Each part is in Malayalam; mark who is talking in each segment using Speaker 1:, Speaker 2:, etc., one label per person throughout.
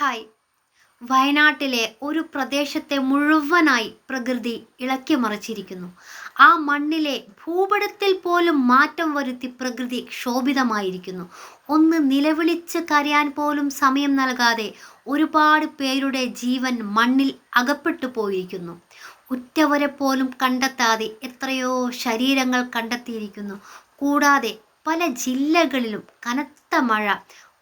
Speaker 1: ഹായ്. വയനാട്ടിലെ ഒരു പ്രദേശത്തെ മുഴുവനായി പ്രകൃതി ഇളക്കി മറിച്ചിരിക്കുന്നു. ആ മണ്ണിലെ ഭൂപടത്തിൽ പോലും മാറ്റം വരുത്തി പ്രകൃതി ക്ഷോഭിതമായിരിക്കുന്നു. ഒന്ന് നിലവിളിച്ച് കരയാൻ പോലും സമയം നൽകാതെ ഒരുപാട് പേരുടെ ജീവൻ മണ്ണിൽ അകപ്പെട്ടു പോയിരിക്കുന്നു. ഉറ്റവരെ പോലും കണ്ടെത്താതെ എത്രയോ ശരീരങ്ങൾ കണ്ടെത്തിയിരിക്കുന്നു. കൂടാതെ പല ജില്ലകളിലും കനത്ത മഴ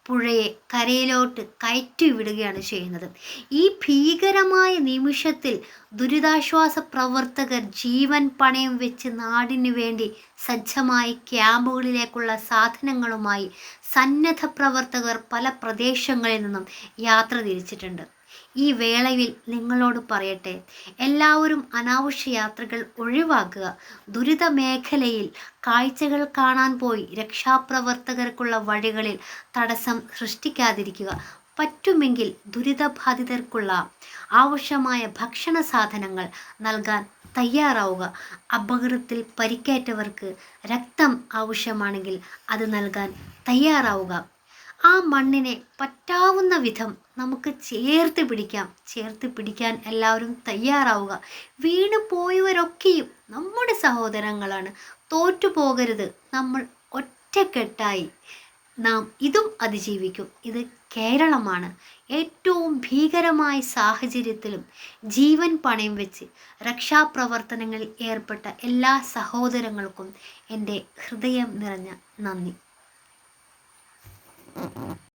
Speaker 1: പുഴയെ കരയിലോട്ട് കയറ്റി വിടുകയാണ് ചെയ്യുന്നത്. ഈ ഭീകരമായ നിമിഷത്തിൽ ദുരിതാശ്വാസ പ്രവർത്തകർ ജീവൻ പണയം വെച്ച് നാടിനു വേണ്ടി സജ്ജമായി ക്യാമ്പുകളിലേക്കുള്ള സാധനങ്ങളുമായി സന്നദ്ധ പ്രവർത്തകർ പല പ്രദേശങ്ങളിൽ നിന്നും യാത്ര തിരിച്ചിട്ടുണ്ട്. ഈ വേളയിൽ നിങ്ങളോട് പറയട്ടെ. എല്ലാവരും അനാവശ്യ യാത്രകൾ ഒഴിവാക്കുക. ദുരിത മേഖലയിൽ കാഴ്ചകൾ കാണാൻ പോയി രക്ഷാപ്രവർത്തകർക്കുള്ള വഴികളിൽ തടസ്സം സൃഷ്ടിക്കാതിരിക്കുക. പറ്റുമെങ്കിൽ ദുരിതബാധിതർക്കുള്ള ആവശ്യമായ ഭക്ഷണ സാധനങ്ങൾ നൽകാൻ തയ്യാറാവുക. അപകടത്തിൽ പരിക്കേറ്റവർക്ക് രക്തം ആവശ്യമാണെങ്കിൽ അത് നൽകാൻ തയ്യാറാവുക. ആ മണ്ണിനെ പറ്റാവുന്ന വിധം നമുക്ക് ചേർത്ത് പിടിക്കാം. ചേർത്ത് പിടിക്കാൻ എല്ലാവരും തയ്യാറാവുക. വീണ് പോയവരൊക്കെയും നമ്മുടെ സഹോദരങ്ങളാണ്. തോറ്റു പോകരുത്. നമ്മൾ ഒറ്റക്കെട്ടായി നാം ഇതും അതിജീവിക്കും. ഇത് കേരളമാണ്. ഏറ്റവും ഭീകരമായ സാഹചര്യത്തിലും ജീവൻ പണയം വെച്ച് രക്ഷാപ്രവർത്തനങ്ങളിൽ ഏർപ്പെട്ട എല്ലാ സഹോദരങ്ങൾക്കും എന്റെ ഹൃദയം നിറഞ്ഞ നന്ദി. Mm-hmm.